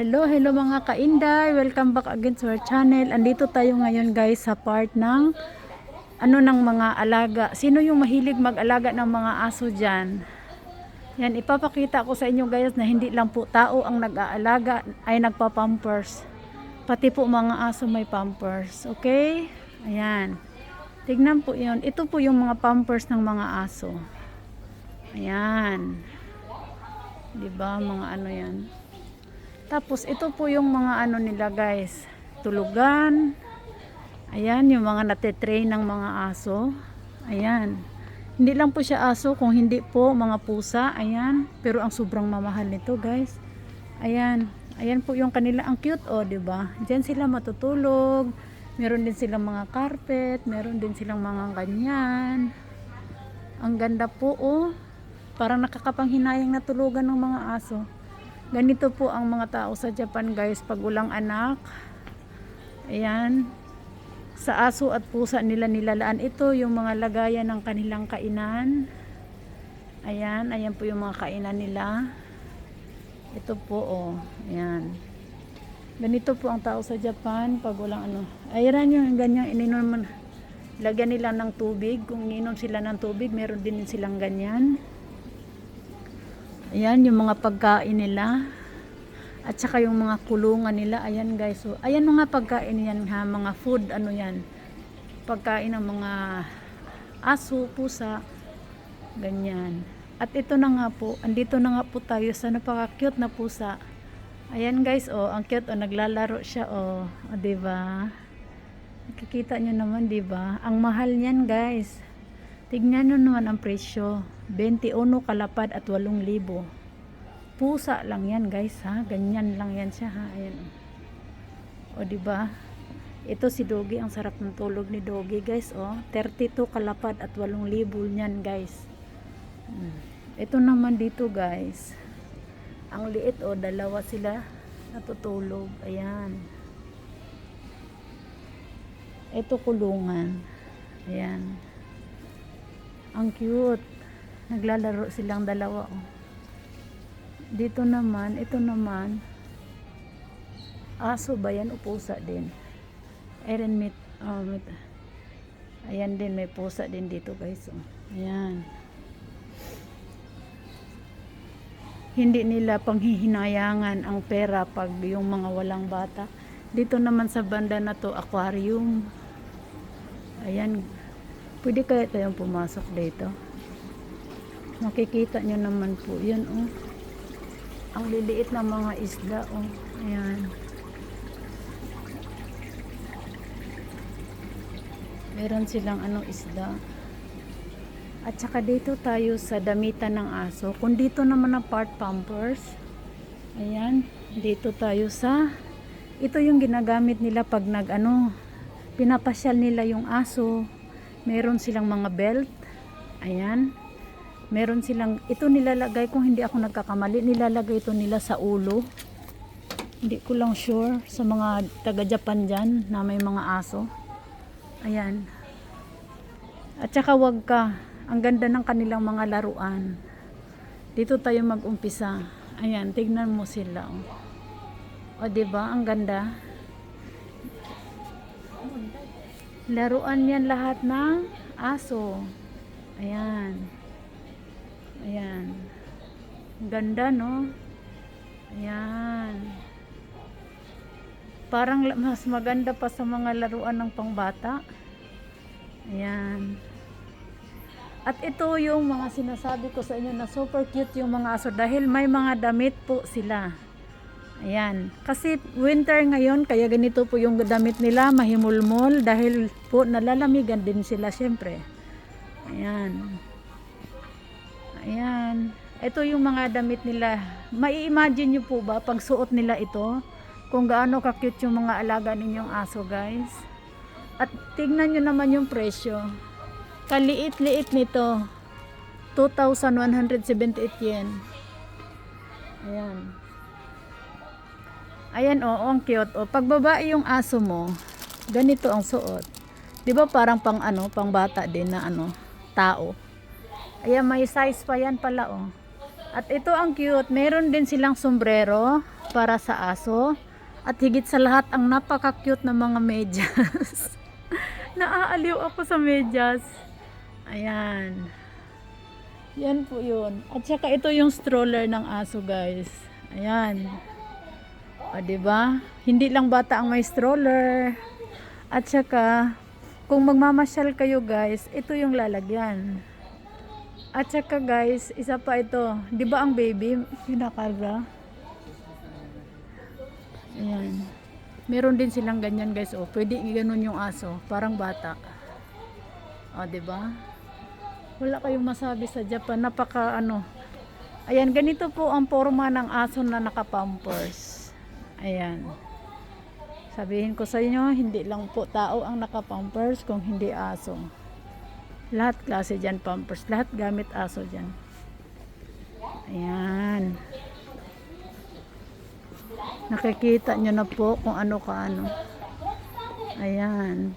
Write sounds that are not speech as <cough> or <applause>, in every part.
Hello, hello mga kainday. Welcome back again to our channel. Andito tayo ngayon guys sa part ng ano ng mga alaga. Sino yung mahilig mag-alaga ng mga aso dyan? Yan, ipapakita ko sa inyo guys na hindi lang po tao ang nag-aalaga ay nagpa-pampers. Pati po mga aso may pampers. Okay? Ayan. Tignan po yun. Ito po yung mga pampers ng mga aso. Ayan. 'Di ba mga ano 'yan? Tapos ito po yung mga ano nila guys, tulugan. Ayan, yung mga nate-train ng mga aso. Ayan. Hindi lang po siya aso, kung hindi po mga pusa. Ayan. Pero ang sobrang mamahal nito guys. Ayan. Ayan po yung kanila. Ang cute oh, 'di ba? Diyan sila matutulog. Meron din silang mga carpet, meron din silang mga ganyan. Ang ganda po oh. Parang nakakapanghinayang na tulugan ng mga aso. Ganito po ang mga tao sa Japan guys pag walang anak. Ayan. Sa aso at pusa nila nilalaan. Ito yung mga lagayan ng kanilang kainan. Ayan. Ayan po yung mga kainan nila. Ito po oh. Ayan. Ganito po ang tao sa Japan pag walang ano. Ayan yung ganyan ininom lagyan nila ng tubig. Kung ininom sila ng tubig, meron din silang ganyan. Ayan, yung mga pagkain nila. At saka yung mga kulungan nila. Ayan guys. So, ayan mga pagkain yan ha. Mga food, ano yan. Pagkain ng mga aso, pusa. Ganyan. At ito na nga po. Andito na nga po tayo sa napaka-cute na pusa. Ayan guys, oh. Ang cute, oh. Naglalaro siya, oh. O, diba? Nakikita nyo naman, diba? Ang mahal niyan guys. Tignan nyo naman ang presyo. 21 kalapad at 8,000. Pusa lang yan guys ha. Ganyan lang yan siya ha. Ayan. O di ba? Ito si Doggy. Ang sarap ng tulog ni Doggy guys. O. 32 kalapad at 8,000 niyan guys. Hmm. Ito naman dito guys. Ang liit o. Dalawa sila natutulog. Ayan. Ito kulungan. Ayan. Ang cute. Naglalaro silang dalawa. Oh. Dito naman, ito naman, aso ba yan o pusa din? Iron meat, oh, meat. Ayan din, may pusa din dito guys. Oh. Ayan. Hindi nila panghihinayangan ang pera pag yung mga walang bata. Dito naman sa banda na to, aquarium. Ayan. Pwede kaya tayong pumasok dito? Makikita nyo naman po. Yan oh. Ang liliit na mga isda oh. Ayan. Meron silang ano isda. At saka dito tayo sa damitan ng aso. Kung dito naman ang part pampers. Ayan. Dito tayo sa ito yung ginagamit nila pag nag ano pinapasyal nila yung aso. Meron silang mga belt. Ayan. Meron silang ito nilalagay kung hindi ako nagkakamali nilalagay ito nila sa ulo. Hindi ko lang sure sa mga taga Japan dyan na may mga aso. Ayan. At saka wag ka. Ang ganda ng kanilang mga laruan. Dito tayo mag-umpisa. Ayan tignan mo sila oh. o diba? Ang ganda laruan yan lahat ng aso ayan Ayan. Ganda, no? Ayan. Parang mas maganda pa sa mga laruan ng pangbata. Ayan. At ito yung mga sinasabi ko sa inyo na super cute yung mga aso dahil may mga damit po sila. Ayan. Kasi winter ngayon, kaya ganito po yung damit nila, mahimulmol dahil po nalalamigan din sila syempre. Ayan. Ayan. Ito yung mga damit nila. Mai-imagine nyo po ba pag suot nila ito? Kung gaano ka-cute yung mga alaga ninyong aso guys. At tignan nyo naman yung presyo. Kaliit-liit nito. 2,178 yen. Ayan. Ayan o, oh, ang cute. O, pag babae yung aso mo, ganito ang suot. 'Di ba parang pang ano, pang bata din na ano, tao. Ayan, may size pa yan pala, oh. At ito ang cute. Meron din silang sombrero. para sa aso. At higit sa lahat, ang napaka-cute na mga medyas. <laughs> Naaaliw ako sa medyas. Ayan. Yan po yun. At saka ito yung stroller ng aso, guys. Ayan. O, diba? Hindi lang bata ang may stroller. At saka, kung magmamasyal kayo, guys, ito yung lalagyan. At saka, guys, isa pa ito. Ba ang baby, pinakarga? Ayan. Meron din silang ganyan, guys. O, pwede ganun yung aso. Parang bata. O, ba? Wala kayong masabi sa Japan. Napaka, ano. Ayan, ganito po ang forma ng aso na nakapampers. Ayan. Sabihin ko sa inyo, hindi lang po tao ang nakapampers kung hindi aso. Lahat klase dyan pampers. Lahat gamit aso dyan. Ayan. Nakikita nyo na po kung ano ka ano. Ayan.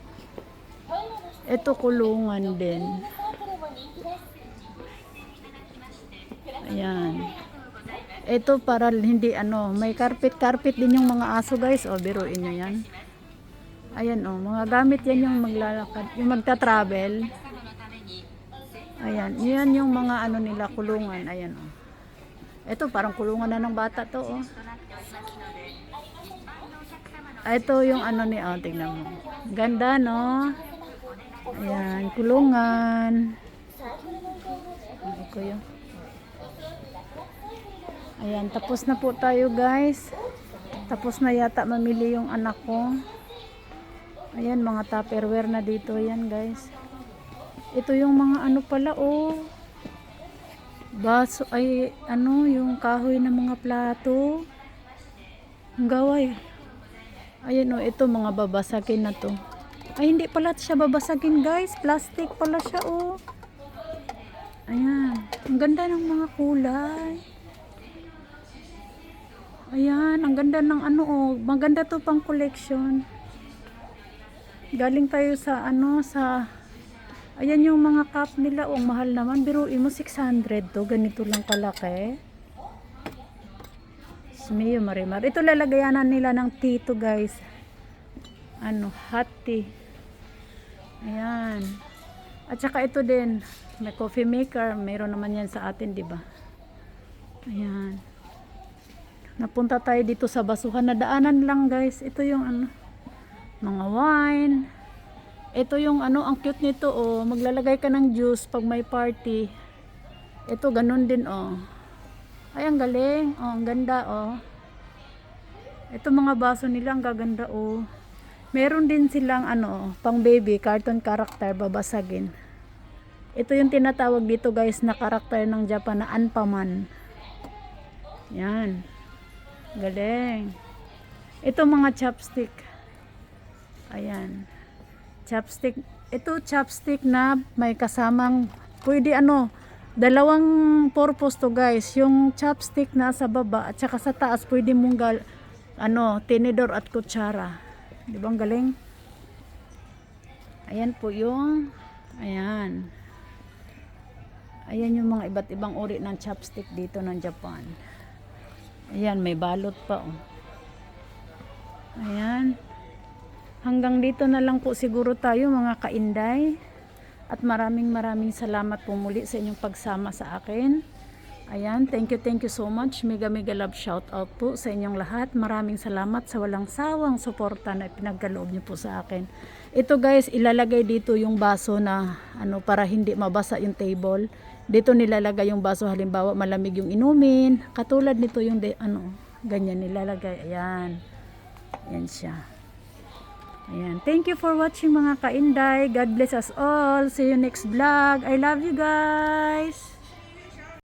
Ito kulungan din. Ayan. Ito para hindi ano, may carpet-carpet din yung mga aso guys. O, biruin nyo yan. Ayan o, mga gamit yan yung maglalakad, yung magta-travel. Ayan, yan yung mga ano nila, kulungan. Ayan o. Ito, parang kulungan na ng bata to o. Ah, Ito yung ano ni, oh, tingnan mo. Ganda, no? Ayan, kulungan. Ano ko? Ayan, tapos na po tayo guys. Tapos na yata mamili yung anak ko. Ayan, mga tupperware na dito yan guys. Ito yung mga ano pala, oh. Baso, ay, ano, yung kahoy ng mga plato. Ang gaway. Ayan o, ito mga babasagin na to. Ay, hindi pala siya babasagin guys. Plastic pala siya oh. Ayan. Ang ganda ng mga kulay. Ayan, ang ganda ng ano oh. Maganda to pang collection. Galing tayo sa ano, sa... Ayan yung mga cup nila. Oh, mahal naman. Biruin mo 600 to. Ganito lang kalaki. Smeo Marimar. Ito lalagayanan nila ng tea to guys. Ano, hot tea. Ayan. At saka ito din, may coffee maker. Meron naman yan sa atin, di ba? Ayan. Napunta tayo dito sa basuhan na daanan lang guys. Ito yung ano, mga wine. Ito yung ano, ang cute nito oh. Maglalagay ka ng juice pag may party. Ito ganun din oh. Ay, ang galing. Oh, ang ganda, oh. Ito mga baso nila, ang gaganda, oh. Meron din silang, ano, pang baby, cartoon character, babasagin. Ito yung tinatawag dito, guys, na karakter ng Japan na Anpaman. Yan. Galing. Ito mga chopstick. Ayan. Chopstick. Ito chopstick na may kasamang, pwede ano, dalawang purpose to guys yung chopstick na sa baba at saka sa taas pwede mong gal, ano, tinidor at kutsara di ba galing ayan po yung ayan ayan yung mga iba't ibang uri ng chopstick dito ng Japan ayan may balot pa oh. ayan hanggang dito na lang po siguro tayo mga kainday at maraming maraming salamat po muli sa inyong pagsama sa akin. Ayan, thank you, thank you so much. Mega mega love shout out po sa inyong lahat. Maraming salamat sa walang sawang suporta na pinagkaloob niyo po sa akin. Ito guys, ilalagay dito yung baso na ano para hindi mabasa yung table. Dito nilalagay yung baso halimbawa malamig yung inumin. Katulad nito yung de, ano, ganyan nilalagay. Ayan. Ayan siya. Ayan. Thank you for watching mga kainday. God bless us all. See you next vlog. I love you guys.